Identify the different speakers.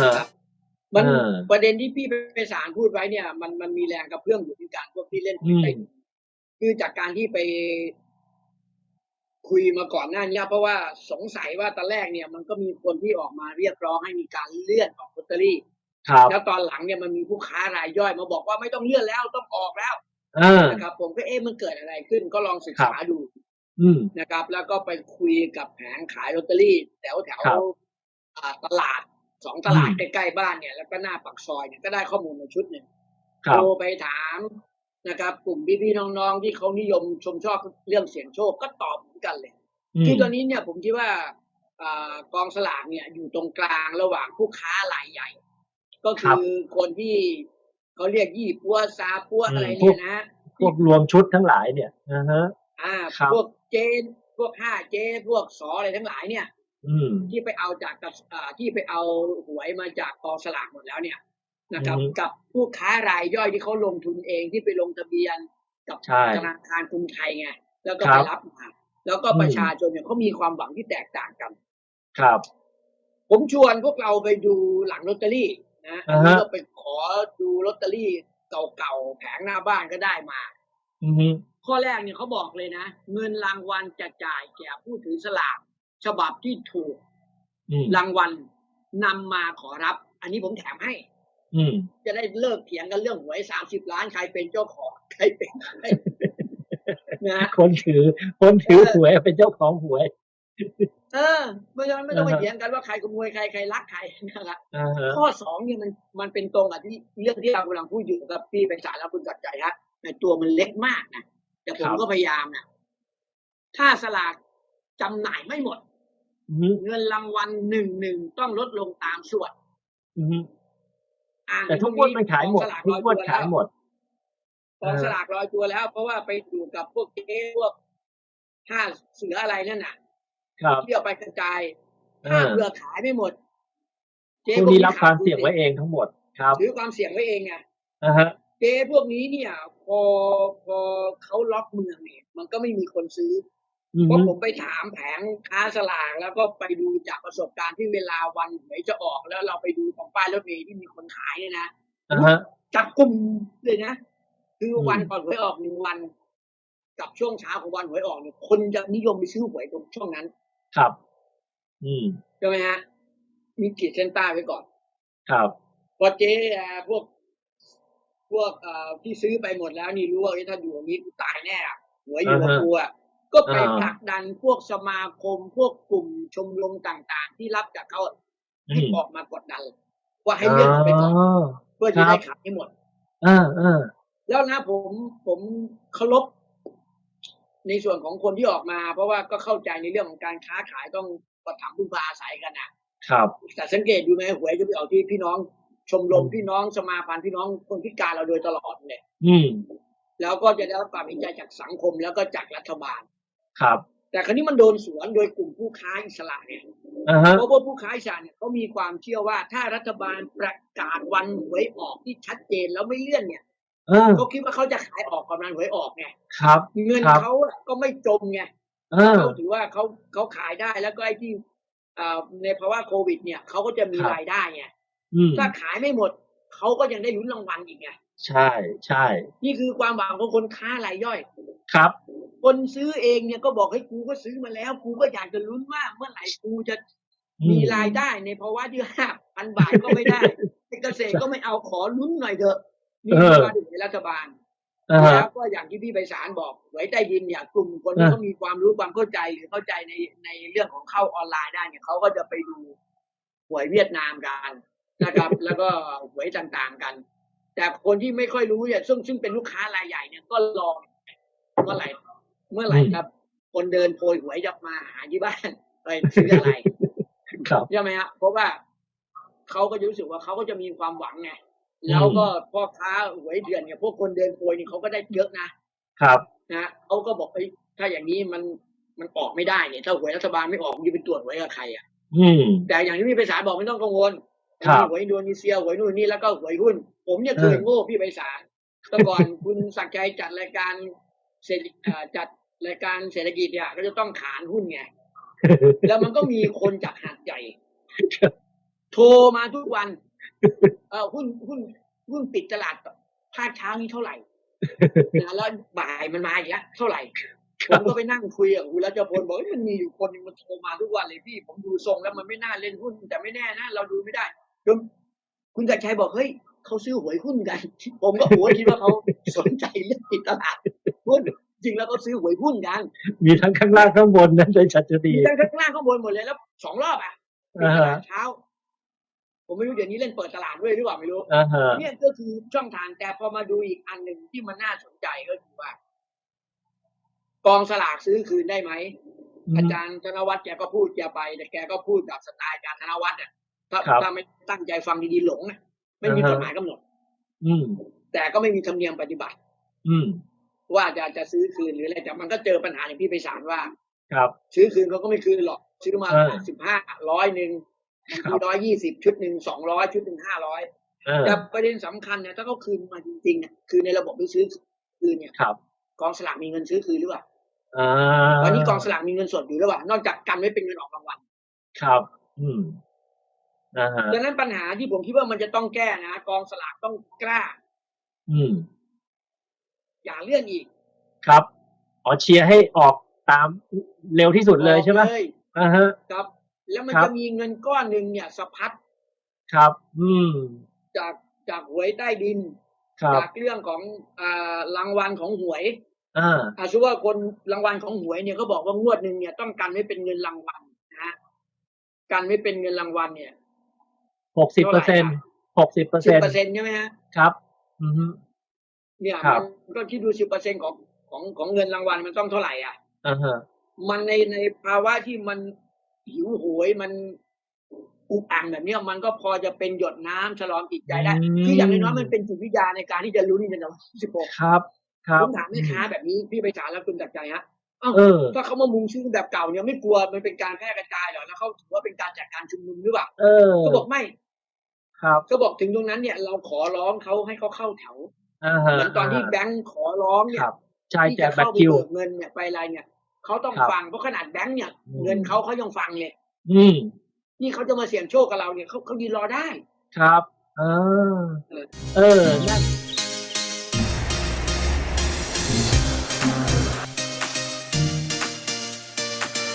Speaker 1: ครับ
Speaker 2: อ่า
Speaker 1: ครับมัน
Speaker 2: เออ
Speaker 1: ประเด็นที่พี่ไปสารพูดไว้เนี่ย มันมันมีแรงกระเพื่อมอยู่ที่การพวกที่เล่น
Speaker 2: อืม
Speaker 1: ไปคือจากการที่ไปคุยมาก่อนหน้านี้เพราะว่าสงสัยว่าตอนแรกเนี่ย มันก็มีคนที่ออกมาเรียกร้องให้มีการเลื่อนออกลอตเตอรี่
Speaker 2: ครับ
Speaker 1: แล้วตอนหลังเนี่ยมันมีผู้ค้ารายย่อยมาบอกว่าไม่ต้องเลื่อนแล้วต้องออกแล้ว
Speaker 2: เออ
Speaker 1: นะครับ ผมก็เอ๊ะมันเกิดอะไรขึ้นก็ลองศึกษาดู
Speaker 2: อืม
Speaker 1: นะครับ แล้วก็ไปคุยกับแผงขายลอตเตอรี่แถวแถว
Speaker 2: ครับ
Speaker 1: อ่าตลาด สองตลาด
Speaker 2: อืม
Speaker 1: ใกล้ๆบ้านเนี่ย แล้วก็หน้าปากซอยเนี่ยก็ได้ข้อมูลมาชุดหนึ่ง
Speaker 2: ครั
Speaker 1: โท
Speaker 2: บ
Speaker 1: รไปถามนะครับ กลุ่มพี่ๆน้องๆที่เขานิยมชมชอบเรื่องเสี่ยงโชคก็ตอบเหมือนกันเลย
Speaker 2: ม
Speaker 1: คือตอนนี้เนี่ยผมคิดว่าอ่ากองสลากเนี่ยอยู่ตรงกลางระหว่างผู้ค้ารายใหญ่ ก็คือคนที่เขาเรียกยี่ปัวซาปัวอะไรเนี่ยนะ
Speaker 2: พวกรวมชุดทั้งหลายเนี่ยนะฮะ
Speaker 1: อ่า
Speaker 2: ครับ
Speaker 1: พวกเจนพวกห้าเจ พวกสออะไรทั้งหลายเนี่ย
Speaker 2: อืม
Speaker 1: ที่ไปเอาจากกับอ่าที่ไปเอาหวยมาจากกองสลากหมดแล้วเนี่ยนะครับ
Speaker 2: อืม
Speaker 1: กับผู้ค้ารายย่อยที่เขาลงทุนเองที่ไปลงทะเบียนกับ
Speaker 2: ใช่
Speaker 1: ธนาคารกรุงไทยไงแล้วก็
Speaker 2: ครั
Speaker 1: ไป
Speaker 2: บ
Speaker 1: รับมาแล้วก็
Speaker 2: อืม
Speaker 1: ประชาชนเนี่ยเขามีความหวังที่แตกต่างกัน
Speaker 2: ครับ
Speaker 1: ผมชวนพวกเราไปดูหลังลอตเตอรี่นะอัน
Speaker 2: อ่า
Speaker 1: นี้
Speaker 2: ฮะ
Speaker 1: ก็ไปขอดูลอตเตอรี่เก่าๆแผงหน้าบ้านก็ได้มา
Speaker 2: อืม
Speaker 1: ข้อแรกเนี่ยเขาบอกเลยนะ เงินรางวัลจะจ่ายแก่ผู้ถือสลาก ฉบับที่ถูก
Speaker 2: อืม
Speaker 1: รางวัลนำมาขอรับ อันนี้ผมแถมให้
Speaker 2: อืม
Speaker 1: จะได้เลิกเถียงกันเรื่องหวยสามสิบล้านใครเป็นเจ้าของใครเป็นใครนะ
Speaker 2: คนถือ คนถือหวยเป็นเจ้าของหวย
Speaker 1: เออไม่ต้องไม่ต้องไป
Speaker 2: อ่าฮะ
Speaker 1: เถียงกันว่าใครขโมยใครใครรักใครนะครับ
Speaker 2: อ่าฮะ
Speaker 1: ข้อสองเนี่ยมันมันเป็นตรงกับที่เรื่องที่เรากำลังพูดอยู่กับพี่เป็นสารและคุณจัดใจฮะแต่ตัวมันเล็กมากนะแต่ผมก็พยายามนะถ้าสลากจำหน่ายไม่หมด
Speaker 2: อืม
Speaker 1: เงินรางวัลหนึ่งหนึ่งต้องลดลงตามส่วน
Speaker 2: อืม
Speaker 1: อ่าง
Speaker 2: แต่ทุกงวดมันขายหมด
Speaker 1: กองสลาก
Speaker 2: ทุกงวด
Speaker 1: ลอตัว
Speaker 2: ขายหมด
Speaker 1: แล้วกองสลากลอยตัวแล้ว เพราะว่าไปอยู่กับพวกเจ๊พวกห้าเสืออะไรนั่นน่ะ
Speaker 2: ครับ
Speaker 1: ที่เอาไปกระจาย
Speaker 2: เอ
Speaker 1: ถ้า
Speaker 2: อ
Speaker 1: เพื่อขายไม่หมดเจ๊
Speaker 2: ผู้
Speaker 1: พวก
Speaker 2: นี้
Speaker 1: นี้
Speaker 2: รับความเสี่ยงไว้เองทั้งหมดครับ
Speaker 1: ถือความเสี่ยงไว้เองไง
Speaker 2: อ่าฮะ
Speaker 1: เจ๊พวกนี้เนี่ย พอพอเขาล็อกเมืองเนี่ย มันก็ไม่มีคนซื้อ
Speaker 2: อื
Speaker 1: อ
Speaker 2: ม
Speaker 1: เพราะผมไปถามแผงค้าสลากแล้วก็ไปดูจากประสบการณ์ที่เวลาวันหวยจะออกแล้วเราไปดูของป้ายรถเมล์ที่มีคนขายเนี่ยนะ
Speaker 2: อ่าฮะ
Speaker 1: จับกลุ่มเลยนะคือ
Speaker 2: อืม
Speaker 1: วันก่อนหวยออกหนึ่งวัน กับช่วงเช้าของวันหวยออกเนี่ยคนจะนิยมไปซื้อหวยตรงช่วงนั้น
Speaker 2: ครับ อืม
Speaker 1: ใช่ไหมฮะ มีขีดเส้นใต้ไว้ก่อน
Speaker 2: ครับ
Speaker 1: พอเจ๊อ่าพวก พวกเอ่อที่ซื้อไปหมดแล้วนี่รู้ว่าเอ้ยถ้าอยู่อย่างนี้กูตายแน่อะหวยอยู่กับ
Speaker 2: อ่าฮะ
Speaker 1: กูอะ ก็ไป
Speaker 2: อ่า
Speaker 1: ผลักดันพวกสมาคมพวกกลุ่มชมรมต่างๆ ที่รับจากเขา
Speaker 2: อื
Speaker 1: ที่
Speaker 2: ม
Speaker 1: ออกมากดดันว่าให้เลื่อนออกไปก่อน
Speaker 2: อ๋อ
Speaker 1: เพื่อจะได้
Speaker 2: ครับ
Speaker 1: ขายให้หมด
Speaker 2: อ่าอ่า
Speaker 1: แล้วนะผมผมเคารพในส่วนของคนที่ออกมา เพราะว่าก็เข้าใจในเรื่องของการค้าขายต้องประถมพึ่งพาอาศัยกันนะครับแต่สังเกตดูไหมหวยจะไปออกที่พี่น้องชมรม
Speaker 2: อืม
Speaker 1: พี่น้องสมาพันธ์พี่น้องคนพิการเราโดยตลอดเนี่ย
Speaker 2: อืม
Speaker 1: แล้วก็จะได้รับความเห็นใจจากสังคมแล้วก็จากรัฐบาล
Speaker 2: ครับ
Speaker 1: แต่ครั้นี้มันโดนสวนโดยกลุ่มผู้ค้าอิสระเนี่ย
Speaker 2: อ่าฮะ
Speaker 1: เพราะว่าผู้ค้าอิสระเนี่ยเขามีความเชื่อว่าถ้ารัฐบาลประกาศวันหวยออกที่ชัดเจนแล้วไม่เลื่อนเนี่ย
Speaker 2: เออ
Speaker 1: เขาคิดว่าเขาจะขายออกก่อนวันหวยออกไง
Speaker 2: ครับ
Speaker 1: เงิน
Speaker 2: ครับ
Speaker 1: เขาอะก็ไม่จมไง
Speaker 2: เออ
Speaker 1: เขาถือว่าเขาเขาขายได้แล้วก็ไอ้ที่อ่าในภาวะโควิด เนี่ยเขาก็จะมี
Speaker 2: ครับ
Speaker 1: รายได้ไง
Speaker 2: อืม
Speaker 1: ถ้าขายไม่หมดเขาก็ยังได้ลุ้นรางวัลอีกไง
Speaker 2: ใช่ใช่
Speaker 1: นี่คือความหวังของคนค้ารายย่อย
Speaker 2: ครับ
Speaker 1: คนซื้อเองเนี่ยก็บอกให้กูก็ซื้อมาแล้วกูก็อยากจะลุ้นว่าเมื่อไหร่กูจะ
Speaker 2: อื
Speaker 1: มีรายได้ในภาวะที่ห้าพันบาทก็ไม่ได้ไอ้เกษตรก็ไม่เอาขอลุ้นหน่อยเถอะนี่คือการถึงรัฐบาล
Speaker 2: อ่าฮะ
Speaker 1: แล้วก็อย่างที่พี่ไพศาลบอกหวยใต้ดินเนี่ยกลุ่มคนที่
Speaker 2: อ่า
Speaker 1: เขามีความรู้ความเข้าใจหรือเข้าใจในในเรื่องของเข้าออนไลน์ได้เนี่ยเขาก็จะไปดูหวยเวียดนามกันนะครับ แล้วก็หวยต่างๆกัน แต่คนที่ไม่ค่อยรู้เนี่ยซึ่งซึ่งเป็นลูกค้ารายใหญ่เนี่ยก็ลองเมื่อไหร่เมื่อไหร่ครับ คนเดินโพยหวยจะมาหาที่บ้านไปซื้ออะไร
Speaker 2: ครับ
Speaker 1: ใช่ไหมฮะเพราะว่าเขาก็จะรู้สึกว่าเขาก็จะมีความหวังไงแล้วก็พ่อค้าหวยเดือนเนี่ยพวกคนเดินโพยนี่เขาก็ได้เยอะนะ
Speaker 2: ครับ
Speaker 1: นะเขาก็บอกเอ้ยถ้าอย่างนี้มันมันออกไม่ได้เนี่ยถ้าหวยรัฐบาลไม่ออกมันจะไปตรวจหวยกับใครอะ
Speaker 2: อืม
Speaker 1: แต่อย่างที่พี่ไพศาลบอกไม่ต้องกังวล
Speaker 2: ครับ
Speaker 1: มีหวยอินโดนีเซียหวยนู่นนี่แล้วก็หวยหุ้น ผมเนี่ยเคย
Speaker 2: เออ
Speaker 1: โง่พี่ไพศาลแต่ก่อนคุณศักดิ์ชัยจัดรายการเศรษฐเอ่อจัดรายการเศรษฐกิจเนี่ยก็จะต้องขานหุ้นไง แล้วมันก็มีคนจากหาดใหญ่ โทรมาทุกวัน เออหุ้นหุ้นหุ้นปิดตลาดภาคเช้านี้เท่าไหร่นะแล้วบ่ายมันมาอีกแล้วเท่าไหร่ผมก็ไปนั่งคุยกับคุณรัชพลบอกเอ้ยมันมีอยู่คนหนึงมันโทรมาทุกวันเลยพี่ ผมดูทรงแล้วมันไม่น่าเล่นหุ้นแต่ไม่แน่นะเราดูไม่ได้จนคุณจักรชัยบอกเฮ้ย เขาซื้อหวยหุ้นกัน ผมก็โอ้ยคิดว่าเขาสนใจเรื่องปิดตลาดหุ้นจริงแล้วเขาซื้อหวยหุ้นกัน
Speaker 2: มีทั้งข้างล่างข้างบนนั่นเลยชัดจะดี
Speaker 1: มีทั้งข้างล่างข้างบนหมดเลยแล้วสองรอบอะปิด
Speaker 2: อ่า
Speaker 1: ต
Speaker 2: ฮะ
Speaker 1: ลาดเช้า ผมไม่รู้เดี๋ยวนี้เล่นเปิดตลาดด้วยหรือเปล่าไม่รู้
Speaker 2: อ่าฮะ
Speaker 1: เนี่ยก็คือช่องทางแต่พอมาดูอีกอันหนึ่งที่มันน่าสนใจก็คือว่า กองสลากซื้อคืนได้ไหมอาจารย์ธนวัฒน์แกก็พูดแกไปแต่แกก็พูดแบบสไตล์อาจารย์ธนวัฒน์อะถ้า
Speaker 2: ครับ
Speaker 1: ถ้าไม่ตั้งใจฟังดีๆหลงอะ ไม่มี
Speaker 2: อ่าฮะ
Speaker 1: กฎหมายกำหนด
Speaker 2: อืม
Speaker 1: แต่ก็ไม่มีธรรมเนียมปฏิบัติ
Speaker 2: อืม
Speaker 1: ว่าจะจะซื้อคืนหรืออะไรแต่มันก็เจอปัญหาอย่างพี่ไปสารว่า
Speaker 2: ครับ
Speaker 1: ซื้อคืนเขาก็ไม่คืนหรอก ซื้อมา
Speaker 2: เออ
Speaker 1: สิบห้าร้อยหนึ่ง
Speaker 2: ครับ
Speaker 1: ร้อยยี่สิบชุดหนึ่งสองร้อยชุดหนึ่งห้าร้อย
Speaker 2: เออ
Speaker 1: แต่ประเด็นสำคัญเนี่ยถ้าเขาคืนมาจริงๆเนี่ยคือในระบบที่ซื้อคืนเนี่ย
Speaker 2: ครับ
Speaker 1: กองสลากมีเงินซื้อคืนหรือเปล่า
Speaker 2: อ่า
Speaker 1: ตอนนี้กองสลากมีเงินสดอยู่หรือเปล่านอกจากกันไว้เป็นเงินออกรางวัล
Speaker 2: ครับ อืมอ่าฮะ
Speaker 1: ดังนั้นปัญหาที่ผมคิดว่ามันจะต้องแก้นะกองสลากต้องกล้า
Speaker 2: อืม
Speaker 1: อย่าเลื่อนอีก
Speaker 2: ครับอ๋อเชียร์ให้ออกตามเร็วที่สุดเลยใช่ไหม
Speaker 1: บอกเลย
Speaker 2: อ่าฮะ
Speaker 1: ครับ แล้วมัน
Speaker 2: ครับ
Speaker 1: จะมีเงินก้อนหนึ่งเนี่ยสะพัด
Speaker 2: ครับ อืม
Speaker 1: จากจากหวยใต้ดิน
Speaker 2: ครับ
Speaker 1: จากเรื่องของอ่ารางวัลของหวย
Speaker 2: อ่า
Speaker 1: อาชื่อว่าคนรางวัลของหวยเนี่ยเขาบอกว่างวดหนึ่งเนี่ยต้องกันไว้เป็นเงินรางวัลนะฮะกันไว้เป็นเงินรางวัลเนี่ย
Speaker 2: หกสิบเปอร์เซ็นหกสิบเปอร์
Speaker 1: สิบ
Speaker 2: เซ็น
Speaker 1: เปอร์เซ็นต์ใช่ไหมฮะ
Speaker 2: ครับ อืม
Speaker 1: เนี่ย
Speaker 2: ครับ
Speaker 1: มันก็คิดดูสิบเปอร์เซ็นของของของเงินรางวัลมันต้องเท่าไหร่อะ
Speaker 2: อ่าฮะ
Speaker 1: มันในในภาวะที่มันหิวโหยมันอุกอ่างแบบเนี้ยมันก็พอจะเป็นหยดน้ำฉลองจิตใจได้คืออย่างน้อยๆมันเป็นจิตวิทยาในการที่จะลุ้นในวันที่สิบหก
Speaker 2: ครับ ครับ
Speaker 1: ผมถามแม่ค้าแบบนี้พี่ไปถามแล้วคุณจักรใจฮะเอ้า
Speaker 2: เออ
Speaker 1: ถ้าเขามามุงชื่อแบบเก่าเนี่ยไม่กลัวมันเป็นการแพร่กระจายเหรอแล้วเขาถือว่าเป็นการจัดการชุมนุมหรือเปล่า
Speaker 2: เออ
Speaker 1: ก็บอกไม่
Speaker 2: ครับ
Speaker 1: ก็บอกถึงตรงนั้นเนี่ยเราขอร้องเขาให้เขาเข้าแถว
Speaker 2: อ่า
Speaker 1: เห
Speaker 2: ฮะ
Speaker 1: มือนตอนที่แบงค์ขอร้องเนี่
Speaker 2: ค
Speaker 1: ย
Speaker 2: รับใช่
Speaker 1: ที่
Speaker 2: แจ
Speaker 1: จะ
Speaker 2: กบัต
Speaker 1: เข้ารไป
Speaker 2: คิว
Speaker 1: เบิกเงินเนี่ยไปอะไรเนี่ยเขาต้อง
Speaker 2: ครับ
Speaker 1: ฟังเพราะขนาดแบงค์เนี่ย
Speaker 2: อืม
Speaker 1: เงินเขาเขายังฟังเลย
Speaker 2: อืม
Speaker 1: นี่เขาจะมาเสี่ยงโชคกับเราเนี่ยเขาเขายืนรอได้
Speaker 2: ครับอ่า
Speaker 1: เออ
Speaker 2: เออนั่น